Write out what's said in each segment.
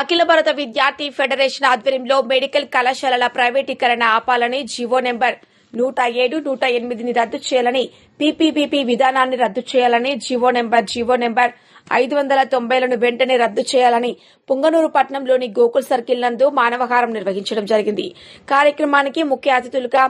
అఖిల భారత విద్యార్థి ఫెడరేషన్ ఆధ్వర్యంలో మెడికల్ కళాశాలల ప్రైవేటీకరణ ఆపాలని జీవో నెంబర్ నూట ఏడు నూట ఎనిమిదిని రద్దు చేయాలని పీపీపీపీ విధానాన్ని రద్దు చేయాలని జీవో నెంబర్ జీవో నెంబర్ ఐదు వందల తొంభైలను వెంటనే రద్దు చేయాలని పుంగనూరు పట్టణంలోని గోకుల్ సర్కిల్ నందు మానవహారం నిర్వహించడం జరిగింది. కార్యక్రమానికి ముఖ్య అతిథులుగా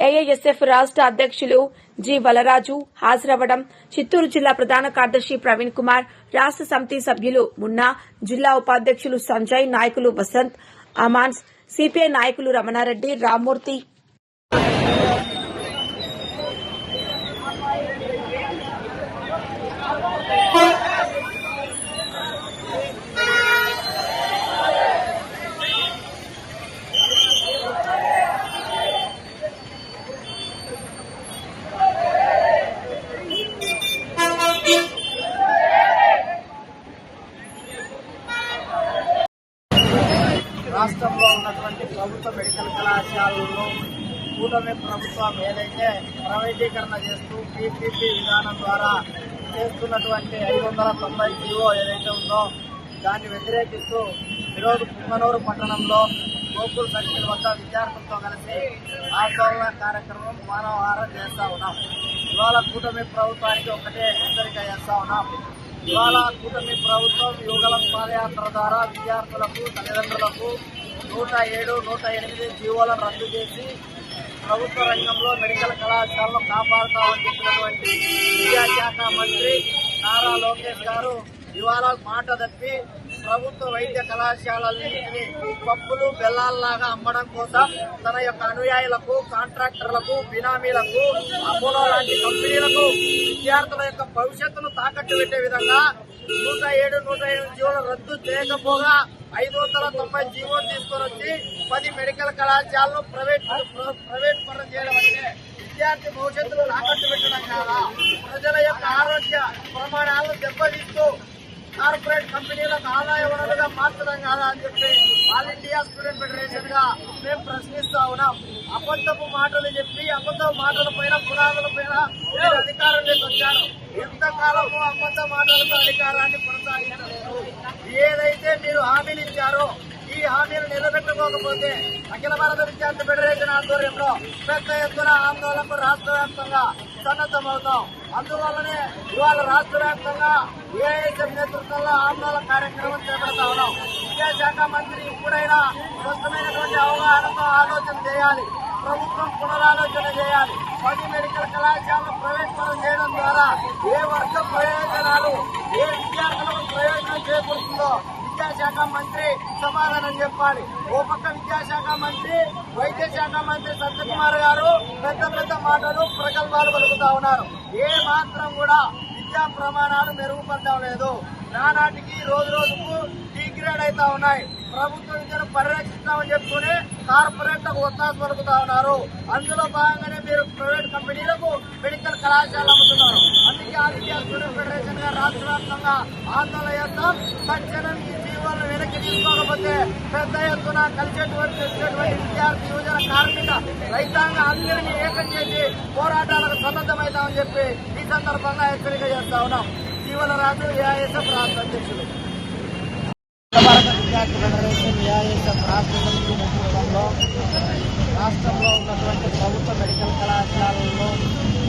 ఏఐఎస్ఎఫ్ రాష్ట అధ్యక్షులు జి వలరాజు హాజరవ్వడం. చిత్తూరు జిల్లా ప్రధాన కార్యదర్శి ప్రవీణ్ కుమార్ రాష్ట సమితి సభ్యులు మున్నా జిల్లా ఉపాధ్యక్షులు సంజయ్ నాయకులు వసంత్ అమాన్స్ సిపిఐ నాయకులు రమణారెడ్డి రామ్మూర్తి రాష్ట్రంలో ఉన్నటువంటి ప్రభుత్వ మెడికల్ కళాశాలల్లో కూటమి ప్రభుత్వం ఏదైతే వర్గీకరణ చేస్తూ పీపీపీ విధానం ద్వారా చేస్తున్నటువంటి ఐదు వందల తొంభై జీవో ఏదైతే ఉందో దాన్ని వ్యతిరేకిస్తూ ఈరోజు పుంగనూరు పట్టణంలో గోకుల్ సర్కిల్ వద్ద విద్యార్థులతో కలిసి ఆందోళన కార్యక్రమం మానవహారం చేస్తా ఉన్నాం. ఇవాళ కూటమి ప్రభుత్వానికి ఒకటే హెచ్చరిక చేస్తా ఉన్నాం. ఇవాళ కూటమి ప్రభుత్వం యువగల పాదయాత్ర ద్వారా విద్యార్థులకు తల్లిదండ్రులకు నూట ఏడు నూట ఎనిమిది జీవోలను రద్దు చేసి ప్రభుత్వ రంగంలో మెడికల్ కళాశాలను కాపాడుతామని చెప్పినటువంటి విద్యాశాఖ మంత్రి నారా లోకేష్ గారు ఇవాళ మాట తప్పి ప్రభుత్వ వైద్య కళాశాలన్నింటినీ పప్పులు బెల్లాల్లాగా అమ్మడం కోసం తన యొక్క అనుయాయులకు కాంట్రాక్టర్లకు బినామీలకు అపోలో లాంటి కంపెనీలకు విద్యార్థుల యొక్క భవిష్యత్తును తాకట్టు పెట్టే విధంగా నూట ఏడు నూట ఎనిమిది జీవోలు రద్దు చేయకపోగా ఐదు వందల తొంభై జీవోలు తీసుకొని వచ్చి పది మెడికల్ కళాశాలను ప్రైవేట్ ప్రైవేట్ పరం చేయడం అంటే విద్యార్థి భవిష్యత్తులో రాకట్టు పెట్టడం కాదా? ప్రజల యొక్క ఆరోగ్య ప్రమాణాలను దెబ్బతీస్తూ కార్పొరేట్ కంపెనీలకు ఆదాయ వనరుగా మార్చడం కాదా అని చెప్పి ఆల్ ఇండియా స్టూడెంట్ ఫెడరేషన్గా మేము ప్రశ్నిస్తా ఉన్నాం. అబద్ధపు మాటలు చెప్పి అబద్ధపు మాటల పైన పునాదుల పైన మీరు అధికారంలోకి వచ్చారు ఎంతకాలము అబద్ధ మాటలతో అధికారాన్ని కొనసాగించలేదు. ఏదైతే మీరు హామీలు ఇచ్చారో ఈ హామీలు నిలబెట్టుకోకపోతే అఖిల భారత విద్యార్థి ఫెడరేషన్ ఆధ్వర్యంలో పెద్ద ఎత్తున ఆందోళనకు రాష్ట్ర వ్యాప్తంగా సన్నద్దమవుతాం అందువల్లనే ఇవాళ రాష్ట్ర వ్యాప్తంగా ఏఐఎస్ఎఫ్ నేతృత్వంలో ఆందోళన కార్యక్రమం చేపడతా ఉన్నాం. విద్యాశాఖ మంత్రి ఇప్పుడైనా స్పష్టమైనటువంటి అవగాహనతో ఆలోచన చేయాలి. ప్రభుత్వం పునరాలోచన చేయాలి. పది మెడికల్ కళాశాలను ప్రైవేట్ చేయడం ద్వారా ఏ వర్గ ప్రయోజనాలు ఏ విద్యార్థులకు ప్రయోజనం చేకూరుతుందో విద్యాశాఖ మంత్రి సమాధానం చెప్పాలి. ఓ పక్క విద్యాశాఖ మంత్రి వైద్య శాఖ మంత్రి సత్యకుమార్ గారు పెద్ద పెద్ద మాటలు ప్రగల్భాలు పలుకుతా ఉన్నారు. ఏ మాత్రం కూడా విద్యా ప్రమాణాలు మెరుగుపరచడం లేదు. నానాటికి రోజు రోజుకు డిగ్రేడ్ అవుతా ఉన్నాయి. ప్రభుత్వ విద్యను పరిరక్షిస్తామని చెప్పుకుని కార్పొరేట్లకు ఒత్తాసు పలుకుతా ఉన్నారు. అందులో భాగంగానే మీరు ప్రైవేట్ కంపెనీలకు మెడికల్ కళాశాలలు అమ్ముతున్నారు. అందుకే ఆల్ ఇండియా స్టూడెంట్ ఫెడరేషన్గా రాష్ట్ర వ్యాప్తంగా ఆందోళన చేస్తాం. తక్షణం ఈ జీవోలను వెనక్కి తీసుకోకపోతే పెద్ద ఎత్తున కలిసేటువంటి వచ్చేటువంటి విద్యార్థి యువజన కార్మిక రైతాంగ అందరినీ ఏకం చేసి పోరాటాలకు సన్నద్ధమవుతామని చెప్పి ఈ సందర్భంగా హెచ్చరిక చేస్తా ఉన్నాం. జీవన రాజు ఏఐఎస్ఎఫ్ రాష్ట్ర అధ్యక్షులు. గుజరాత్ ఫెడరేషన్ ఏఐఎస్ఎఫ్ రాష్ట్ర సమితి నేతృత్వంలో రాష్ట్రంలో ఉన్నటువంటి ప్రభుత్వ మెడికల్ కళాశాలల్లో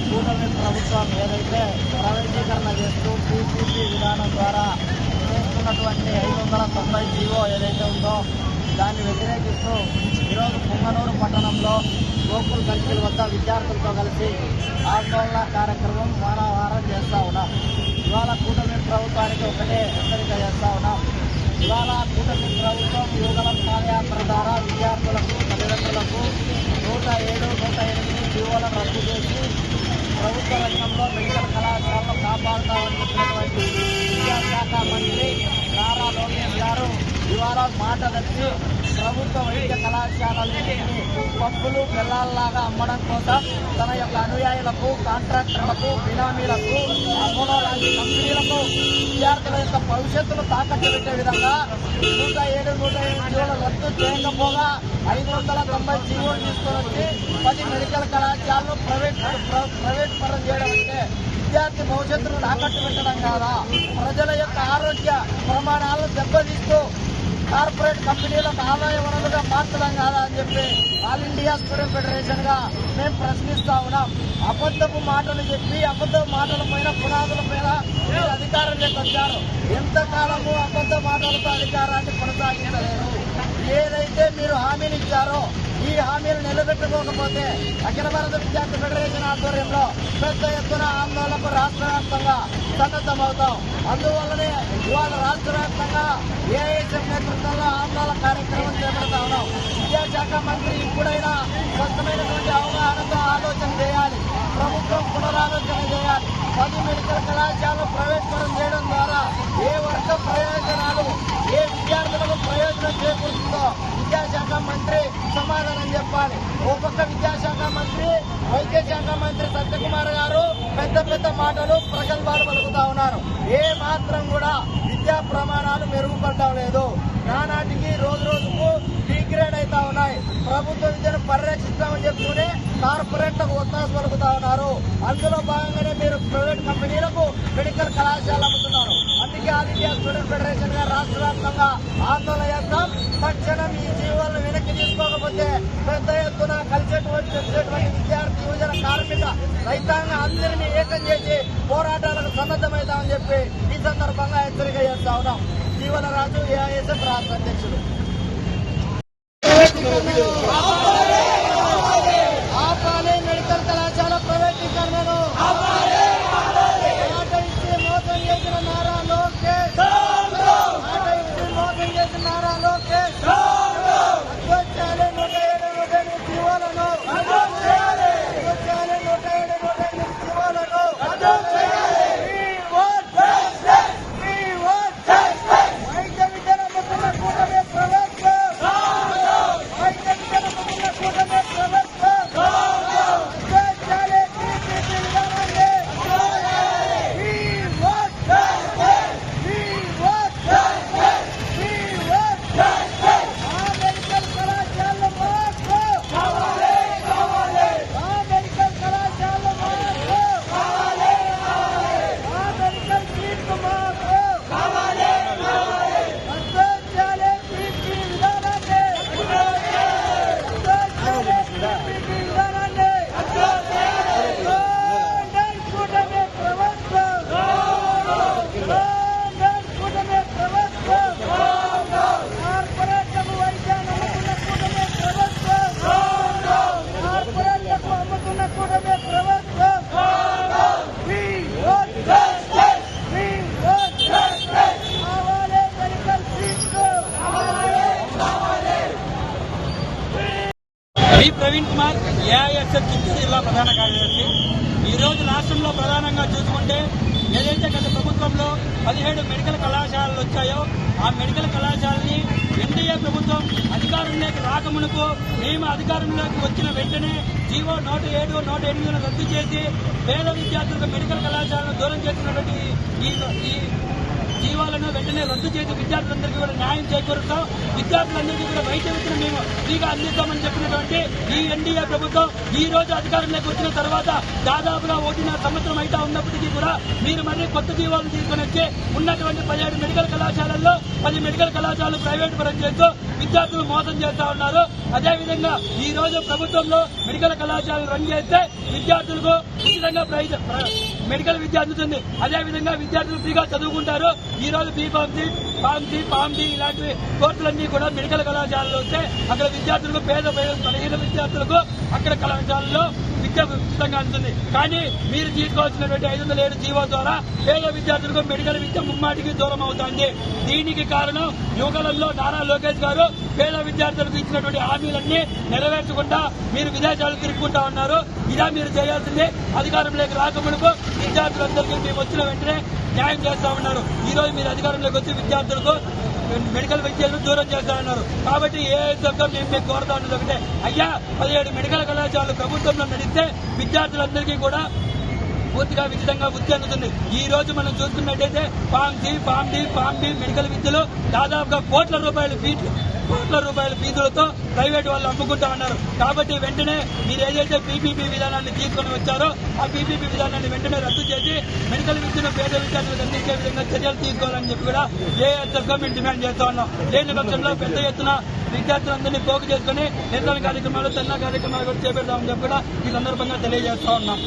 కూటమి ప్రభుత్వం ఏదైతే ప్రైవేటీకరణ చేస్తూ పీపీపీ విధానం ద్వారా చేస్తున్నటువంటి ఐదు వందల తొంభై జీవో ఏదైతే ఉందో దాన్ని వ్యతిరేకిస్తూ ఈరోజు పుంగనూరు పట్టణంలో గోకుల్ సర్కిల్ వద్ద విద్యార్థులతో కలిసి ఆందోళన కార్యక్రమం వారావారం చేస్తా ఉన్నాం ఇవాళ కూటమి ప్రభుత్వానికి ఒకటే హెచ్చరిక చేస్తూ ఉన్నాం. ఇవాళ కూటమి ప్రభుత్వం యువగలం పాదయాత్ర ద్వారా విద్యార్థులకు తల్లిదండ్రులకు నూట ఏడు నూట ఎనిమిది జీవోలను రద్దు చేసి ప్రభుత్వ రంగంలో మెడికల్ కళాశాలను కాపాడుతామని చెప్పినటువంటి విద్యాశాఖ మంత్రి నారా లోకేష్ గారు ఇవాళ మాట తప్పి ప్రభుత్వ వైద్య కళాశాలలు పప్పులు బెల్లాల్లాగా అమ్మడం కోసం తన యొక్క అనుయాయులకు కాంట్రాక్టర్లకు బినామీలకు అమ్మడం లాంటి కంపెనీలకు విద్యార్థుల యొక్క భవిష్యత్తును తాకట్టు పెట్టే విధంగా నూట ఏడు నూట ఎనిమిది జీవోలు రద్దు చేయకపోగా ఐదు వందల తొంభై జీవోలు తీసుకొని వచ్చి పది మెడికల్ కళాశాలలు ప్రైవేట్ ప్రైవేట్ పరం చేయడం అంటే విద్యార్థి భవిష్యత్తును తాకట్టు పెట్టడం కాదా? ప్రజల యొక్క ఆరోగ్య ప్రమాణాలను దెబ్బతీస్తూ కార్పొరేట్ కంపెనీలకు ఆదాయ వనరులుగా మార్చడం కాదా అని చెప్పి ఆల్ ఇండియా స్టూడెంట్ ఫెడరేషన్గా మేము ప్రశ్నిస్తా ఉన్నాం. అబద్ధపు మాటలు చెప్పి అబద్ధపు మాటల పైన పునాదుల పైన మీరు అధికారంలోకి వచ్చారు ఎంతకాలము అబద్ధ మాటలతో అధికారాన్ని కొనసాగించలేరు ఏదైతే మీరు హామీలు ఇచ్చారో ఈ హామీలు నిలబెట్టుకోకపోతే అఖిల భారత విద్యార్థి ఫెడరేషన్ ఆధ్వర్యంలో పెద్ద ఎత్తున ఆందోళనకు రాష్ట్ర వ్యాప్తంగా సన్నద్ధమవుతాం. అందువల్లనే ఇవాళ రాష్ట్ర వ్యాప్తంగా ఏఐఎస్ఎఫ్ నేతృత్వంలో ఆందోళన కార్యక్రమం చేపడతా ఉన్నాం. విద్యాశాఖ మంత్రి ఇప్పుడైనా స్వచ్ఛమైనటువంటి అవగాహనతో ఆలోచన చేయాలి. ప్రభుత్వం పునరాలోచన చేయాలి. పది మెడికల్ కళాశాలలు ప్రైవేట్పరం చేయడం ద్వారా ఏ వర్గ ప్రయోజనాలు ప్రయోజనం చేకూరుతుందో విద్యాశాఖ మంత్రి సమాధానం చెప్పాలి. ఓ పక్క విద్యాశాఖ మంత్రి వైద్య శాఖ మంత్రి సత్యకుమార్ గారు పెద్ద పెద్ద మాటలు ప్రగల్భాలు పలుకుతా ఉన్నారు. ఏ మాత్రం కూడా విద్యా ప్రమాణాలు మెరుగుపడటం లేదు. నానాటికి రోజు రోజుకు డిగ్రేడ్ అవుతా ఉన్నాయి. ప్రభుత్వ విద్యను పరిరక్షిస్తామని చెప్తూనే కార్పొరేట్లకు ఒత్తాసు పలుకుతా ఉన్నారు. అందులో భాగంగానే మీరు ప్రైవేట్ కంపెనీలకు మెడికల్ కళాశాల అమ్ముతున్నారు. అందుకే ఆల్ ఇండియా స్టూడెంట్ ఫెడరేషన్గా రాష్ట్ర వ్యాప్తంగా ఆందోళన చేస్తాం. తక్షణం ఈ జీవోలను వెనక్కి తీసుకోకపోతే పెద్ద ఎత్తున కలిసేటువంటి విద్యార్థి యువజన కార్మిక రైతాంగ అందరినీ ఏకం చేసి పోరాటాలకు సన్నద్ధమవుతామని చెప్పి ఈ సందర్భంగా హెచ్చరిక చేస్తా ఉన్నాం. జీవనరాజు ఏఐఎస్ఎఫ్ రాష్ట్ర అధ్యక్షుడు ఏఐఎస్ఎఫ్ చిత్తూరు జిల్లా ప్రధాన కార్యదర్శి. ఈ రోజు రాష్ట్రంలో ప్రధానంగా చూసుకుంటే ఏదైతే గత ప్రభుత్వంలో పదిహేడు మెడికల్ కళాశాలలు వచ్చాయో ఆ మెడికల్ కళాశాలని ఎన్డీఏ ప్రభుత్వం అధికారంలోకి రాకమునకు మేము అధికారంలోకి వచ్చిన వెంటనే జీవో నూట ఏడు నూట ఎనిమిదిను రద్దు చేసి పేద విద్యార్థులకు మెడికల్ కళాశాలను దూరం చేసినటువంటి ఈ జీవాలను వెంటనే రద్దు చేసి విద్యార్థులందరికీ కూడా న్యాయం చేకూరుస్తాం. విద్యార్థులందరికీ కూడా వైద్య విద్యను మేము ఫ్రీగా అందిస్తామని చెప్పినటువంటి ఈ ఎన్డీఏ ప్రభుత్వం ఈ రోజు అధికారంలోకి వచ్చిన తర్వాత దాదాపుగా ఒకటిన్నర సంవత్సరం అయితే ఉన్నప్పటికీ కూడా మీరు మళ్ళీ కొత్త జీవాలను తీసుకొని వచ్చి ఉన్నటువంటి పదిహేడు మెడికల్ కళాశాలల్లో పది మెడికల్ కళాశాలలు ప్రైవేట్ పరం చేస్తూ విద్యార్థులు మోసం చేస్తా ఉన్నారు. అదేవిధంగా ఈ రోజు ప్రభుత్వంలో మెడికల్ కళాశాలలు రన్ చేస్తే విద్యార్థులకు ఉచితంగా ప్రైజ్ మెడికల్ విద్య అందుతుంది అదేవిధంగా విద్యార్థులు ఫ్రీగా చదువుకుంటారు. ఈ రోజు బీఫామ్సీ ఫార్మసీ ఫార్మసీ ఇలాంటి కోర్సులన్నీ కూడా మెడికల్ కళాశాలలో వస్తే అక్కడ విద్యార్థులకు పేద పేద బలహీన విద్యార్థులకు అక్కడ కళాశాలలో విద్య ఉచితంగా అందుతుంది. కానీ మీరు తీసుకోవాల్సినటువంటి ఐదు వందల ఏడు జీవో ద్వారా పేద విద్యార్థులకు మెడికల్ విద్య ముమ్మాటికి దూరం అవుతుంది దీనికి కారణం యువకులలో నారా లోకేష్ గారు పేద విద్యార్థులకు ఇచ్చినటువంటి హామీలన్నీ నెరవేర్చకుండా మీరు విదేశాలకు తిరుగుకుంటా ఉన్నారు. ఇదా మీరు చేయాల్సిందే. అధికారంలోకి రాకముడుకు విద్యార్థులందరికీ మేము వచ్చిన వెంటనే న్యాయం చేస్తా ఉన్నారు ఈ రోజు మీరు అధికారంలోకి వచ్చి విద్యార్థులకు మెడికల్ విద్యలను దూరం చేస్తా ఉన్నారు. కాబట్టి ఏ గా మేము మీకు కోరుతా ఉన్నది ఒకటే. అయ్యా పదిహేడు మెడికల్ కళాశాలలు ప్రభుత్వంలో నడిస్తే విద్యార్థులందరికీ కూడా పూర్తిగా విచితంగా వృద్ధి అందుతుంది. ఈ రోజు మనం చూస్తున్నట్టయితే pharm D pharm D pharm D medical విద్యలో దాదాపుగా కోట్ల రూపాయల ఫీజు కోట్ల రూపాయల ఫీజులతో ప్రైవేట్ వాళ్ళు అమ్ముకుంటా ఉన్నారు. కాబట్టి వెంటనే మీరు ఏదైతే పీపీపీ విధానాన్ని తీసుకొని వచ్చారో ఆ పీపీపీ విధానాన్ని వెంటనే రద్దు చేసి మెడికల్ విద్యను పేద విద్యార్థులకు అందించే విధంగా చర్యలు తీసుకోవాలని చెప్పి కూడా ఏఎస్ఎఫ్గా మేము డిమాండ్ చేస్తా ఉన్నాం. లేని పక్షంలో పెద్ద ఎత్తున విద్యార్థులందరినీ పోగు చేసుకుని నిరసన కార్యక్రమాలు తెల్ల కార్యక్రమాలు కూడా చేపడతామని చెప్పి కూడా ఈ సందర్భంగా తెలియజేస్తా ఉన్నాం.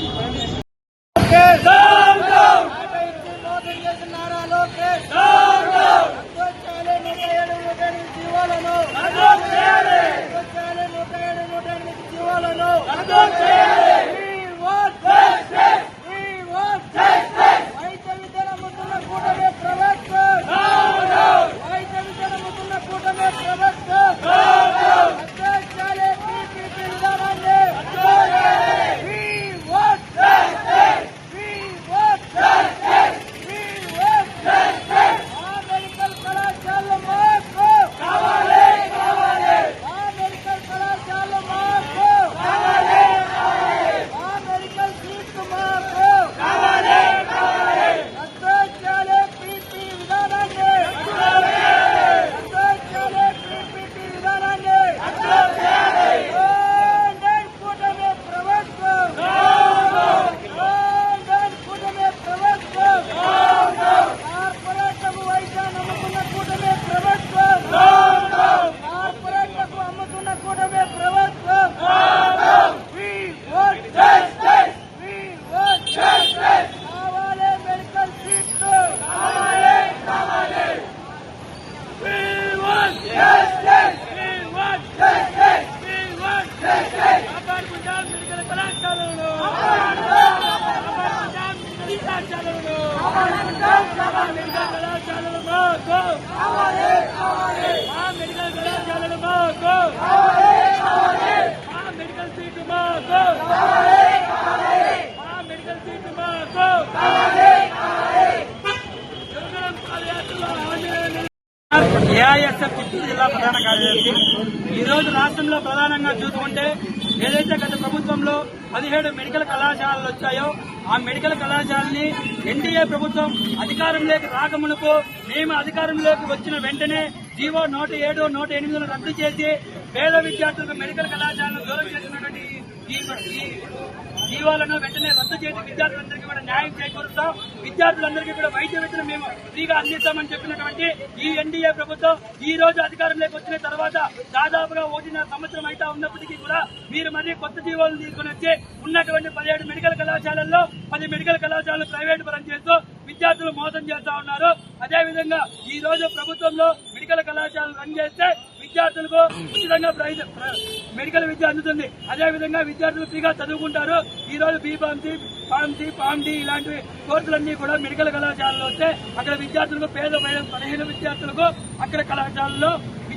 ఏఐఎస్ఎఫ్ చిత్తూరు జిల్లా ప్రధాన కార్యదర్శి. ఈ రోజు రాష్ట్రంలో ప్రధానంగా చూసుకుంటే ఏదైతే గత ప్రభుత్వంలో పదిహేడు మెడికల్ కళాశాలలు వచ్చాయో ఆ మెడికల్ కళాశాలని ఎన్డీఏ ప్రభుత్వం అధికారంలోకి రాకమునుకో మేము అధికారంలోకి వచ్చిన వెంటనే జీవో నూట ఏడు నూట ఎనిమిదిను రద్దు చేసి పేద విద్యార్థులకు మెడికల్ కళాశాలను దూరం చేసినటువంటి ఈ- జీవాలను వెంటనే రద్దు చేసి విద్యార్థులందరికీ కూడా న్యాయం చేకూరుస్తాం. విద్యార్థులందరికీ కూడా వైద్య విద్యను మేము ఫ్రీగా అందిస్తామని చెప్పినటువంటి ఈ ఎన్డీఏ ప్రభుత్వం ఈ రోజు అధికారంలోకి వచ్చిన తర్వాత దాదాపుగా ఒకటిన్నర సంవత్సరం అయితే ఉన్నప్పటికీ కూడా మీరు మళ్ళీ కొత్త జీవాలను తీసుకుని వచ్చి ఉన్నటువంటి పదిహేడు మెడికల్ కళాశాలల్లో పది మెడికల్ కళాశాలలు ప్రైవేటు పరం చేస్తూ విద్యార్థులు మోసం చేస్తా ఉన్నారు. అదేవిధంగా ఈ రోజు ప్రభుత్వంలో మెడికల్ కళాశాలలు రన్ చేస్తే విద్యార్థులకు ఉచితంగా ప్రైజ్ మెడికల్ విద్య అందుతుంది. అదే విధంగా విద్యార్థులు ఫ్రీగా చదువుకుంటారు. ఈ రోజు బీఫార్మసీ ఫార్మసీ ఫార్మసీ ఇలాంటి కోర్సులన్నీ కూడా మెడికల్ కళాశాలలో వస్తే అక్కడ విద్యార్థులకు పేద పదిహేను విద్యార్థులకు అక్కడ కళాశాలలో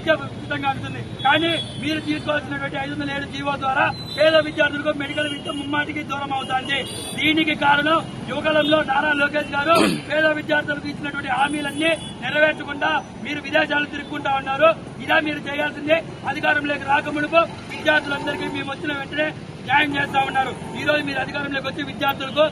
విద్య అందుతుంది కానీ మీరు తీసుకోవాల్సినటువంటి ఐదు వందల ఏడు జీవో ద్వారా పేద విద్యార్థులకు మెడికల్ విద్య ముమ్మాటికి దూరం అవుతుంది. దీనికి కారణం యువకలంలో నారా లోకేష్ గారు పేద విద్యార్థులకు ఇచ్చినటువంటి హామీలన్నీ నెరవేర్చకుండా మీరు విదేశాలు తిరుగుకుంటా ఉన్నారు. ఇదా మీరు చేయాల్సిందే. అధికారంలోకి రాకమునుపు విద్యార్థులందరికీ మేము వచ్చిన వెంటనే న్యాయం చేస్తా ఉన్నారు. ఈ రోజు మీరు అధికారంలోకి వచ్చి విద్యార్థులకు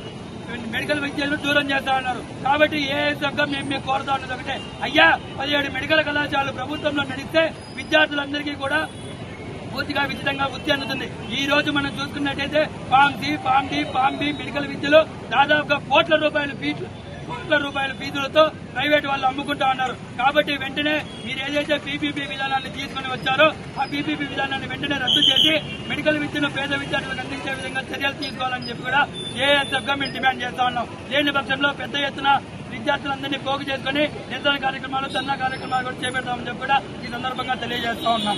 మెడికల్ విద్యను దూరం చేస్తా ఉన్నారు. కాబట్టి ఏ సంఘం మేము మేము కోరుతా ఉన్నది ఒకటే. అయ్యా పదిహేడు మెడికల్ కళాశాలలు ప్రభుత్వంలో నడిస్తే విద్యార్థులందరికీ కూడా పూర్తిగా విచితంగా వృత్తి అందుతుంది. ఈ రోజు మనం చూసుకున్నట్టయితే pharm C pharm D pharm B medical విద్యలో దాదాపుగా కోట్ల రూపాయలు ఫీజు కోట్ల రూపాయల ఫీజులతో ప్రైవేట్ వాళ్ళు అమ్ముకుంటా ఉన్నారు. కాబట్టి వెంటనే మీరు ఏదైతే పీపీపీ విధానాన్ని తీసుకుని వచ్చారో ఆ పీపీపీ విధానాన్ని వెంటనే రద్దు చేసి మెడికల్ విద్యను పేద విద్యార్థులకు అందించే విధంగా చర్యలు తీసుకోవాలని చెప్పి కూడా ఏఎస్ఎఫ్గా మేము డిమాండ్ చేస్తా ఉన్నాం. లేని పక్షంలో పెద్ద ఎత్తున విద్యార్థులందరినీ పోగు చేసుకుని నిరసన కార్యక్రమాలు ధర్నా కార్యక్రమాలు కూడా చేపడతామని చెప్పి కూడా ఈ సందర్భంగా తెలియజేస్తా ఉన్నాం.